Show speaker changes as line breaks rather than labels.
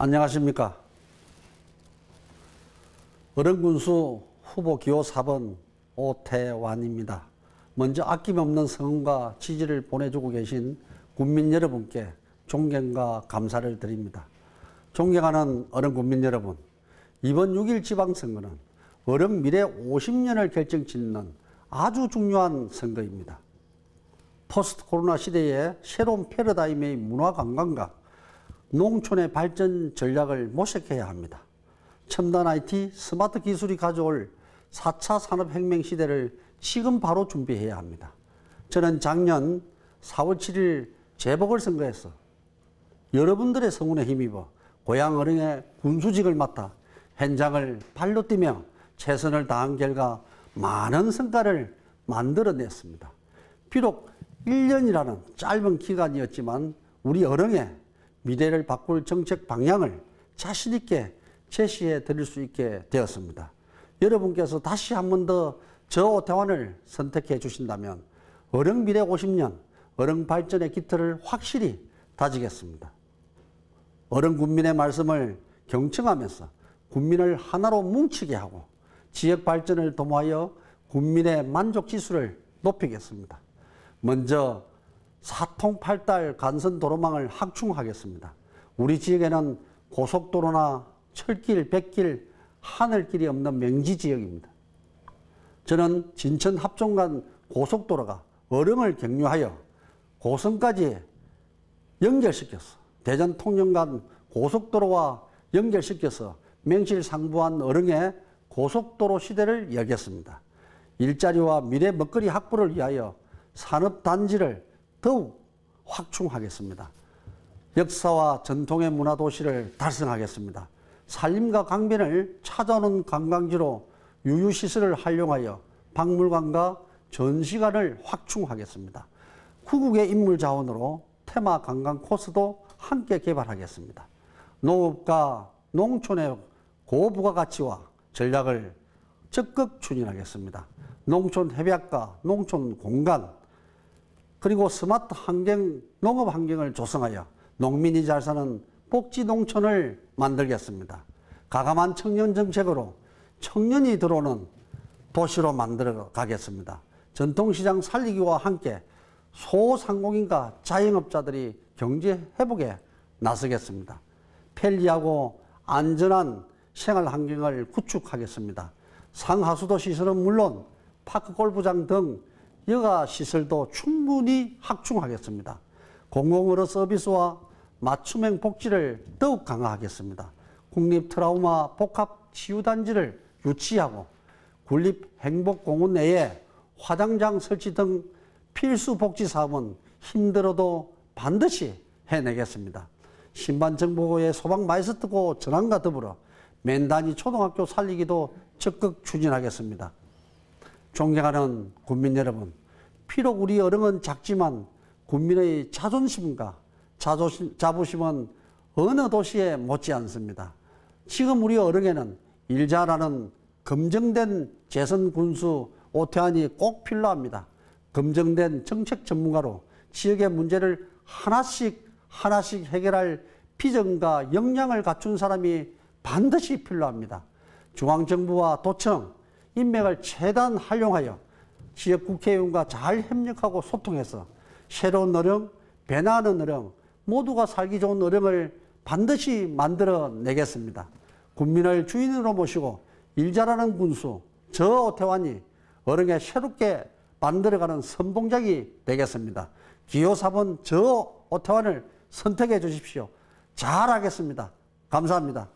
안녕하십니까. 어른군수 후보 기호 4번 오태완입니다. 먼저 아낌없는 성원과 지지를 보내주고 계신 국민 여러분께 존경과 감사를 드립니다. 존경하는 어른 국민 여러분, 이번 6일 지방선거는 어른 미래 50년을 결정짓는 아주 중요한 선거입니다. 포스트 코로나 시대에 새로운 패러다임의 문화 관광과 농촌의 발전 전략을 모색해야 합니다. 첨단 IT, 스마트 기술이 가져올 4차 산업혁명 시대를 지금 바로 준비해야 합니다. 저는 작년 4월 7일 재보궐선거에서 여러분들의 성원에 힘입어 고향 어령의 군수직을 맡아 현장을 발로 뛰며 최선을 다한 결과 많은 성과를 만들어냈습니다. 비록 1년이라는 짧은 기간이었지만 우리 어령의 미래를 바꿀 정책 방향을 자신 있게 제시해 드릴 수 있게 되었습니다. 여러분께서 다시 한 번 더 저 오태환을 선택해 주신다면 어령 미래 50년 어령 발전의 기틀을 확실히 다지겠습니다. 어른 국민의 말씀을 경청하면서 국민을 하나로 뭉치게 하고 지역 발전을 도모하여 국민의 만족 지수를 높이겠습니다. 먼저 사통팔달 간선 도로망을 확충하겠습니다. 우리 지역에는 고속도로나 철길, 백길, 하늘길이 없는 명지 지역입니다. 저는 진천 합종간 고속도로가 어령을 경유하여 고성까지 연결시켰어. 대전 통영간 고속도로와 연결시켜서 맹실상부한 어령의 고속도로 시대를 열겠습니다. 일자리와 미래 먹거리 확보를 위하여 산업단지를 더욱 확충하겠습니다. 역사와 전통의 문화 도시를 달성하겠습니다. 산림과 강변을 찾아오는 관광지로 유유시설을 활용하여 박물관과 전시관을 확충하겠습니다. 후국의 인물 자원으로 테마 관광 코스도 함께 개발하겠습니다. 농업과 농촌의 고부가 가치와 전략을 적극 추진하겠습니다. 농촌 협약과 농촌 공간 그리고 스마트 환경 농업 환경을 조성하여 농민이 잘 사는 복지 농촌을 만들겠습니다. 가감한 청년 정책으로 청년이 들어오는 도시로 만들어 가겠습니다. 전통시장 살리기와 함께 소상공인과 자영업자들이 경제 회복에 나서겠습니다. 편리하고 안전한 생활 환경을 구축하겠습니다. 상하수도 시설은 물론 파크 골프장 등 여가 시설도 충분히 확충하겠습니다. 공공의료 서비스와 맞춤형 복지를 더욱 강화하겠습니다. 국립 트라우마 복합 치유단지를 유치하고 군립 행복공원 내에 화장장 설치 등 필수 복지 사업은 힘들어도 반드시 해내겠습니다. 신반정보의 소방 마이스트고 전환과 더불어 맨단위 초등학교 살리기도 적극 추진하겠습니다. 존경하는 국민 여러분, 비록 우리 어령은 작지만 국민의 자존심과 자존심, 자부심은 어느 도시에 못지 않습니다. 지금 우리 어령에는 일 잘하는 검증된 재선 군수 오태환이 꼭 필요합니다. 검증된 정책 전문가로 지역의 문제를 하나씩 하나씩 해결할 비전과 역량을 갖춘 사람이 반드시 필요합니다. 중앙정부와 도청, 인맥을 최대한 활용하여 지역 국회의원과 잘 협력하고 소통해서 새로운 어령, 변화하는 어령, 모두가 살기 좋은 어령을 반드시 만들어 내겠습니다. 국민을 주인으로 모시고 일 잘하는 군수, 저 오태환이 어령에 새롭게 만들어가는 선봉작이 되겠습니다. 기호 4번 저 오태환을 선택해 주십시오. 잘하겠습니다. 감사합니다.